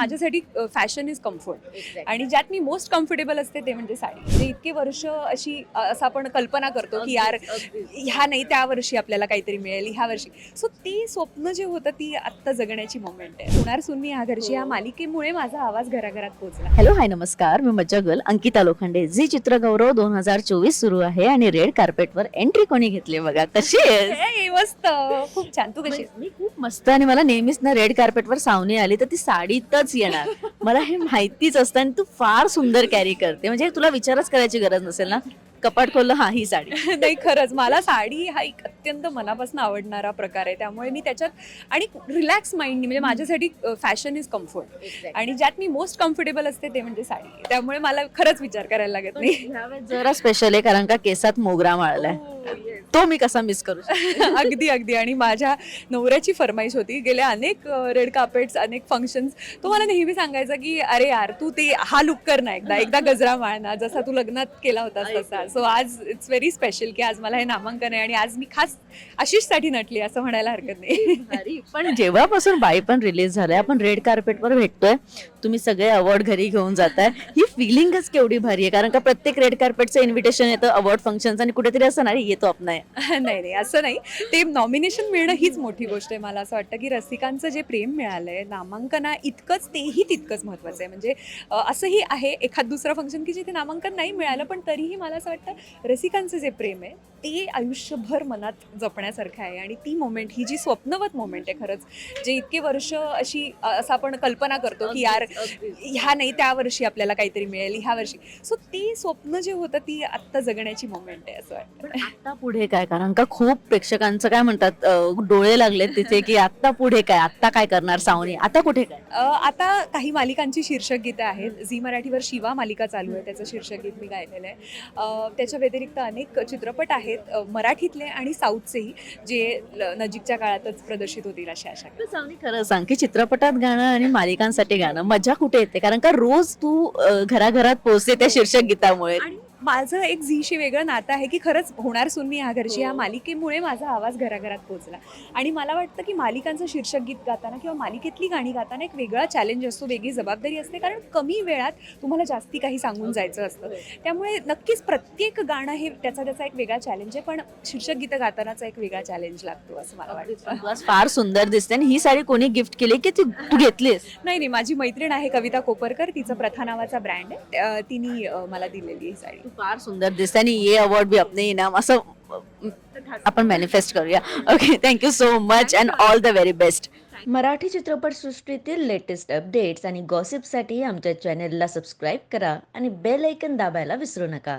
माझ्यासाठी fashion is comfort आणि ज्यात मी मोस्ट कम्फर्टेबल असते ते म्हणजे साडी. म्हणजे इतके वर्ष अशी असं आपण कल्पना करतो की यार ह्या नाही त्या वर्षी आपल्याला काहीतरी मिळेल ह्या वर्षी. सो ती स्वप्न जे होतं ती आत्ता जगण्याची मोमेंट आहे. होणार सुन्नी ह्या घरची या मालिकेमुळे माझा आवाज घराघरात पोहोचला. हॅलो हाय नमस्कार. मी मज्जा गर्ल अंकिता लोखंडे. झी चित्रगौरव दोन हजार चोवीस सुरू आहे आणि रेड कार्पेटवर एंट्री कोणी घेतली बघा. कशी हे, मस्त. खूप छान. तू कशी? मी खूप मस्त आणि मला नेहमीच ना रेड कार्पेटवर सावनी आली तर ती साडीतच येणार. मला हे माहितीच असतं आणि तू फार सुंदर कॅरी करते. म्हणजे तुला विचारच करायची गरज नसेल ना. कपाट खोललं हा ही साडी. नाही खरंच. मला साडी हा एक अत्यंत मनापासून आवडणारा प्रकार आहे. त्यामुळे मी त्याच्यात आणि रिलॅक्स माइंडनी म्हणजे माझ्यासाठी फॅशन इज कम्फर्ट आणि ज्यात मी मोस्ट कम्फर्टेबल असते ते म्हणजे साडी. त्यामुळे मला खरंच विचार करायला लागत नाही. जरा स्पेशल आहे कारण का केसात मोगरा माळलाय तो मी कसा मिस करू? अगदी अगदी. आणि माझ्या नवऱ्याची फरमाईश होती गेल्या अनेक रेड कार्पेट्स अनेक फंक्शन्स तो मला नेहमी सांगायचा की अरे यार तू ते हा लुक कर ना एकदा. एकदा गजरा माळ ना. जसा तू लग्नात केला होतास तसा. सो आज इट्स व्हेरी स्पेशल की आज मला हे नामांकन आहे आणि आज मी खास आशिषसाठी नटली असं म्हणायला हरकत नाही. पण जेव्हापासून बाई पण रिलीज झालाय आपण रेड कार्पेटवर भेटतोय तुम्ही सगळे अवॉर्ड घरी घेऊन जाताय. ही फिलिंगच केवढी भारी आहे. कारण का प्रत्येक रेड कार्पेटचं इन्व्हिटेशन येतं अवॉर्ड फंक्शन आणि कुठेतरी असं नाही येतो आपण नाही नाही असं नाही. ते नॉमिनेशन मिळणं हीच मोठी गोष्ट आहे. मला असं वाटतं की रसिकांचं जे प्रेम मिळालंय नामांकना इतकंच तेही तितकंच महत्त्वाचं आहे. म्हणजे असंही आहे एखाद दुसरं फंक्शन की जिथे नामांकन नाही मिळालं पण तरीही मला असं वाटतं रसिकांचं जे प्रेम आहे ते आयुष्यभर मनात जपण्यासारखं आहे. आणि ती मोमेंट ही जी स्वप्नवत मोमेंट आहे खरंच जे इतके वर्ष अशी असं आपण कल्पना करतो की यार ह्या नाही त्या वर्षी आपल्याला काहीतरी मिळेल ह्या वर्षी. सो ती स्वप्न जे होतं ती आत्ता जगण्याची मोमेंट आहे असं वाटतं. आता पुढे काय? कारण का खूप प्रेक्षकांचं काय म्हणतात डोळे लागले तिथे की आता पुढे काय? आता काय करणार सावनी? आता कुठे काय? आता काही मालिकांची शीर्षक गीतं आहेत. झी मराठीवर शिवा मालिका चालू आहे त्याचं शीर्षक गीत मी गायलेलं आहे. त्याच्या व्यतिरिक्त अनेक चित्रपट आहेत मराठीतले आणि साऊथचेही जे नजीकच्या काळातच प्रदर्शित होतील अशा आशा तर सावनी खरं सांग की चित्रपटात गाणं आणि मालिकांसाठी गाणं मजा कुठे येते? कारण का रोज तू घराघरात पोहोचते त्या शीर्षक गीतामुळे. आणि माझं एक झीशी वेगळं नातं आहे की खरंच होणार सुन्नी ह्या घरची ह्या मालिकेमुळे माझा आवाज घराघरात पोहोचला. आणि मला वाटतं की मालिकांचं शीर्षक गीत गाताना किंवा मालिकेतली गाणी गाताना एक वेगळा चॅलेंज असतो वेगळी जबाबदारी असते. कारण कमी वेळात तुम्हाला जास्ती काही सांगून जायचं असतं. त्यामुळे नक्कीच प्रत्येक गाणं हे त्याचा त्याचा एक वेगळा चॅलेंज आहे. पण शीर्षक गीतं गातानाचा एक वेगळा चॅलेंज लागतो असं मला वाटतं. फार सुंदर दिसते आणि ही साडी कोणी गिफ्ट केली की ती तू घेतलीस? नाही नाही. माझी मैत्रीण आहे कविता कोपरकर. तिचं प्रथा नावाचा ब्रँड आहे. तिने मला दिलेली ही साडी. फार सुंदर दिसते आणि ये अवॉर्ड बी अपने इनाम असं आपण मॅनिफेस्ट करूया. Okay thank you so much and all the very best Marathi चित्रपटसृष्टीतील लेटेस्ट अपडेट्स आणि गॉसिपसाठी आमच्या चॅनेलला सबस्क्राईब करा आणि बेल ऐकन दाबायला विसरू नका.